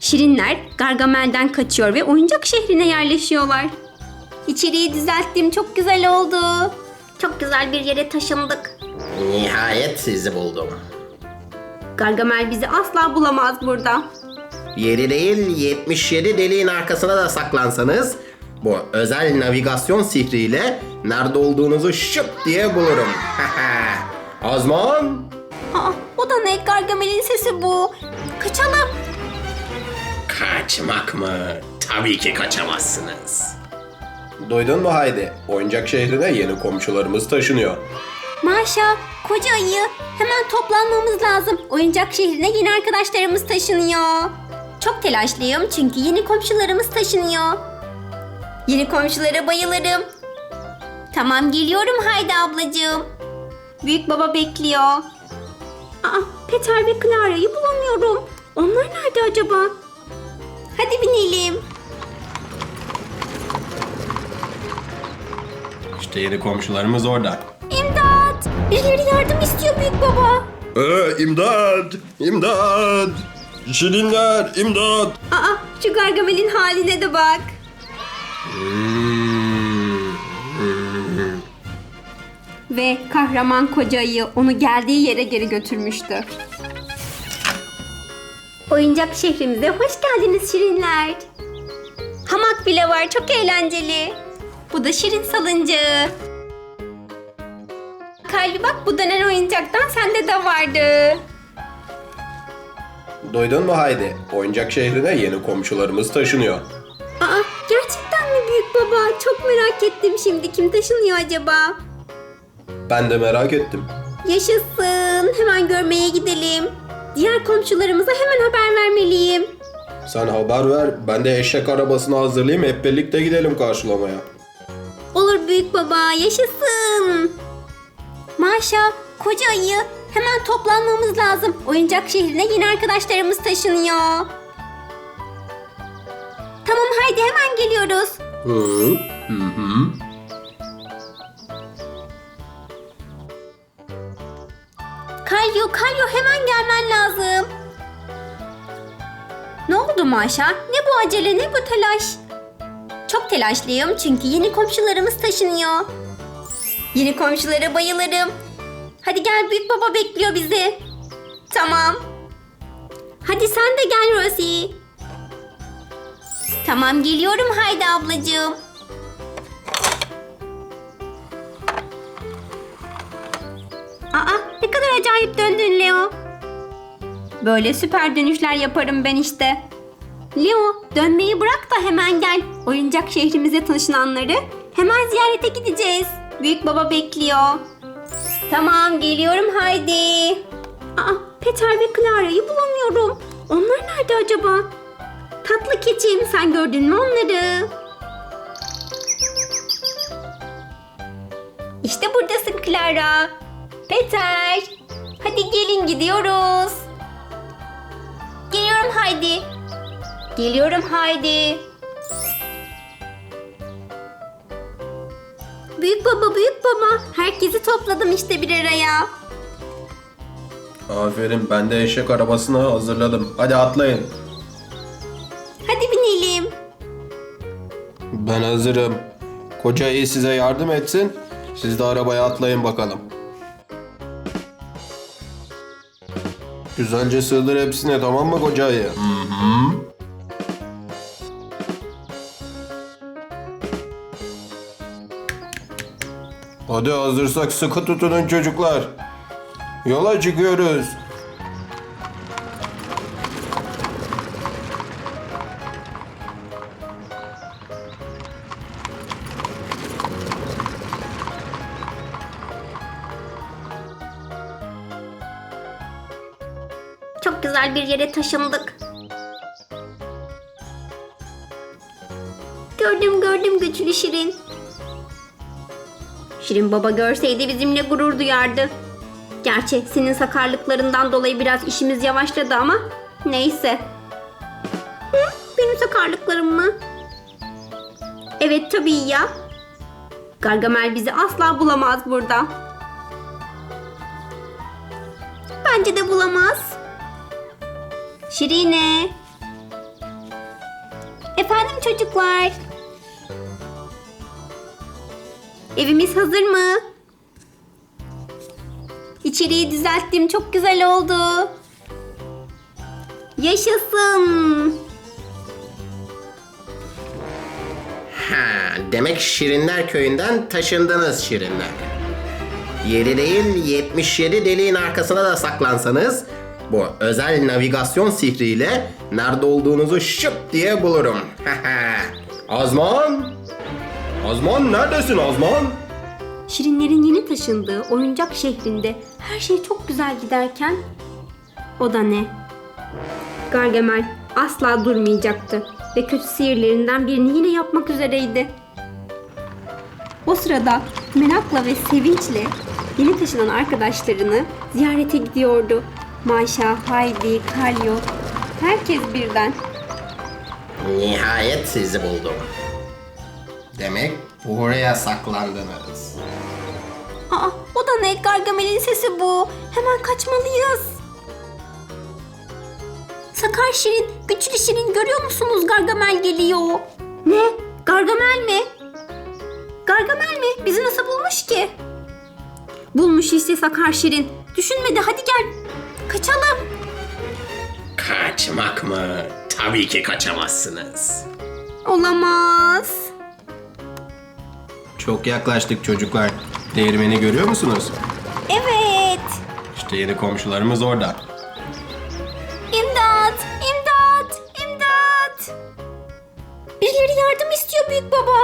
Şirinler Gargamel'den kaçıyor ve oyuncak şehrine yerleşiyorlar. İçeriği düzelttim. Çok güzel oldu. Çok güzel bir yere taşındık. Nihayet sizi buldum. Gargamel bizi asla bulamaz burada. Yeri değil 77 deliğin arkasına da saklansanız bu özel navigasyon sihriyle nerede olduğunuzu şıp diye bulurum. Azman Aa, o da ne? Gargamel'in sesi bu. Kaçalım. Kaçmak mı? Tabii ki kaçamazsınız. Duydun mu Haydi? Oyuncak şehrine yeni komşularımız taşınıyor. Maşa, koca ayı. Hemen toplanmamız lazım. Oyuncak şehrine yeni arkadaşlarımız taşınıyor. Çok telaşlıyım çünkü yeni komşularımız taşınıyor. Yeni komşulara bayılırım. Tamam geliyorum Haydi ablacığım. Büyük baba bekliyor. Aa, Peter ve Clara'yı bulamıyorum. Onlar nerede acaba? Hadi binelim. İşte yeni komşularımız orada. İmdat! Birileri yardım istiyor büyük baba. Ee, imdat! İmdat! Şirinler, imdat! Aa, şu Gargamel'in haline de bak. Ve kahraman koca ayı onu geldiği yere geri götürmüştü. Oyuncak şehrimize hoş geldiniz Şirinler. Hamak bile var, çok eğlenceli. Bu da Şirin salıncağı. Kalbi bak bu dönen oyuncaktan sende de vardı. Duydun mu Haydi? Oyuncak şehrine yeni komşularımız taşınıyor. Aa, gerçekten mi büyük baba? Çok merak ettim şimdi. Kim taşınıyor acaba? Ben de merak ettim. Yaşasın. Hemen görmeye gidelim. Diğer komşularımıza hemen haber vermeliyim. Sen haber ver, ben de eşek arabasını hazırlayayım, hep birlikte gidelim karşılamaya. Olur büyük baba. Yaşasın. Maşa, koca ayı. Hemen toplanmamız lazım. Oyuncak şehrine yeni arkadaşlarımız taşınıyor. Tamam haydi hemen geliyoruz. Hı. Kalyo, Kalyo hemen gelmen lazım. Ne oldu Maşa? Ne bu acele, ne bu telaş? Çok telaşlıyım çünkü yeni komşularımız taşınıyor. Yeni komşulara bayılırım. Hadi gel büyük baba bekliyor bizi. Tamam. Hadi sen de gel Rosie. Tamam geliyorum Haydi ablacığım. Aa acayip döndün Leo. Böyle süper dönüşler yaparım ben işte. Leo dönmeyi bırak da hemen gel. Oyuncak şehrimize taşınanları hemen ziyarete gideceğiz. Büyük baba bekliyor. Tamam geliyorum haydi. Aa Peter ve Clara'yı bulamıyorum. Onlar nerede acaba? Tatlı keçim sen gördün mü onları? İşte buradasın Clara. Peter. Hadi gelin gidiyoruz. Geliyorum Haydi. Geliyorum Haydi. Büyük baba, büyük baba. Herkesi topladım işte bir araya. Aferin, ben de eşek arabasını hazırladım. Hadi atlayın. Hadi binelim. Ben hazırım. Koca iyi size yardım etsin. Siz de arabaya atlayın bakalım. Güzelce sığdır hepsine tamam mı koca? Hı hı. Hadi hazırsak sıkı tutunun çocuklar. Yola çıkıyoruz. Güzel bir yere taşındık. Gördüm gördüm güçlü Şirin. Şirin baba görseydi bizimle gurur duyardı. Gerçi senin sakarlıklarından dolayı biraz işimiz yavaşladı ama neyse. Hı, benim sakarlıklarım mı? Evet tabii ya. Gargamel bizi asla bulamaz burada. Bence de bulamaz. Şirine. Efendim çocuklar. Evimiz hazır mı? İçeriği düzelttim. Çok güzel oldu. Yaşasın. Ha, demek Şirinler köyünden taşındınız Şirinler. Yeri değil 77 deliğin arkasına da saklansanız bu özel navigasyon sihriyle nerede olduğunuzu şıp diye bulurum. Azman! Azman neredesin Azman? Şirinlerin yeni taşındığı oyuncak şehrinde her şey çok güzel giderken o da ne? Gargamel asla durmayacaktı ve kötü sihirlerinden birini yine yapmak üzereydi. O sırada merakla ve sevinçle yeni taşınan arkadaşlarını ziyarete gidiyordu. Maşa, Haydi, Kalyo, herkes birden. Nihayet sizi buldum. Demek buraya saklandınız. Aa, o da ne? Gargamel'in sesi bu. Hemen kaçmalıyız. Sakar Şirin, güçlü Şirin görüyor musunuz? Gargamel geliyor. Ne? Gargamel mi? Gargamel mi? Bizi nasıl bulmuş ki? Bulmuş işte Sakar Şirin. Düşünmedi hadi gel. Kaçalım. Kaçmak mı? Tabii ki kaçamazsınız. Olamaz. Çok yaklaştık çocuklar. Değirmeni görüyor musunuz? Evet. İşte yeni komşularımız orada. İmdat! İmdat! İmdat! Birileri yardım istiyor büyük baba.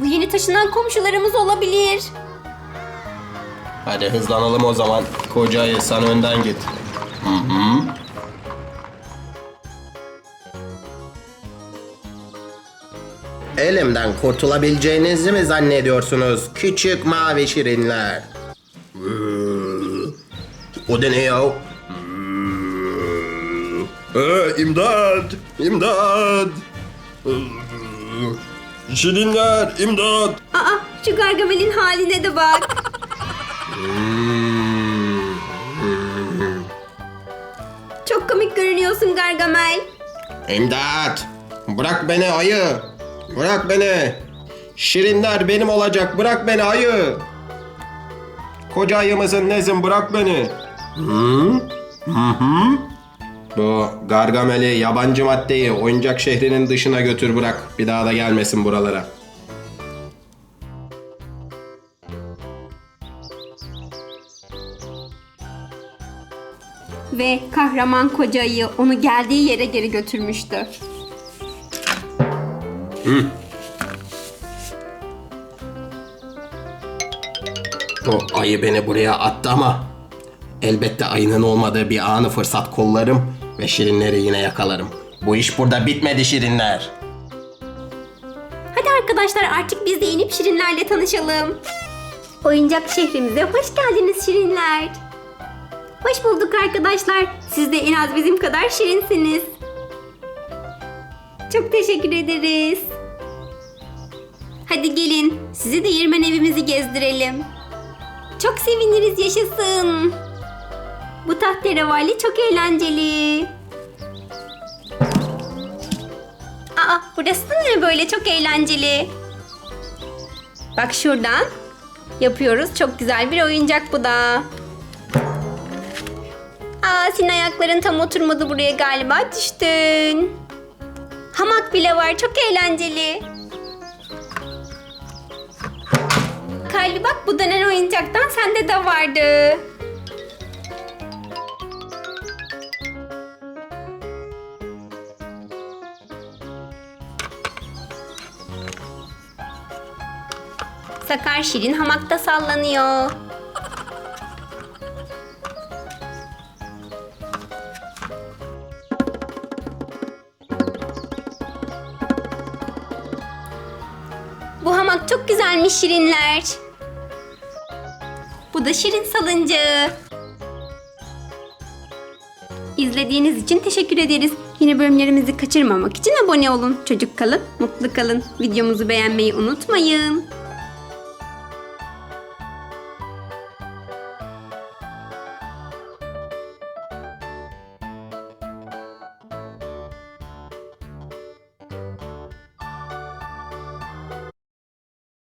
Bu yeni taşınan komşularımız olabilir. Hadi hızlanalım o zaman. Koca ayı sen önden git. Hı hı. Elimden kurtulabileceğinizi mi zannediyorsunuz küçük mavi şirinler? O da ne ya? Ee, imdat! İmdat! Şirinler, imdat! Aa şu Gargamel'in haline de bak. Görünüyorsun Gargamel. İmdat! Bırak beni ayı! Bırak beni! Şirinler benim olacak. Bırak beni ayı! Koca ayı mısın nesin? Bırak beni! Hı? Hı hı. Bu Gargamel'i yabancı maddeyi oyuncak şehrinin dışına götür bırak. Bir daha da gelmesin buralara. Ve kahraman koca ayı onu geldiği yere geri götürmüştü. O ayı beni buraya attı ama elbette ayının olmadığı bir anı fırsat kollarım ve şirinleri yine yakalarım. Bu iş burada bitmedi şirinler. Hadi arkadaşlar artık biz de inip Şirinlerle tanışalım. Oyuncak şehrimize hoş geldiniz Şirinler. Hoş bulduk arkadaşlar. Siz de en az bizim kadar şirinsiniz. Çok teşekkür ederiz. Hadi gelin sizi de Yermen evimizi gezdirelim. Çok seviniriz yaşasın. Bu tahterevalli çok eğlenceli. Aa burası da ne böyle çok eğlenceli. Bak şuradan yapıyoruz. Çok güzel bir oyuncak bu da. Senin ayakların tam oturmadı buraya galiba düştün. Hamak bile var çok eğlenceli. Kalbi bak bu dönen oyuncaktan sende de vardı. Sakar Şirin hamakta sallanıyor. Çok güzelmiş Şirinler. Bu da Şirin salıncağı. İzlediğiniz için teşekkür ederiz. Yeni bölümlerimizi kaçırmamak için abone olun. Çocuk kalın, mutlu kalın. Videomuzu beğenmeyi unutmayın.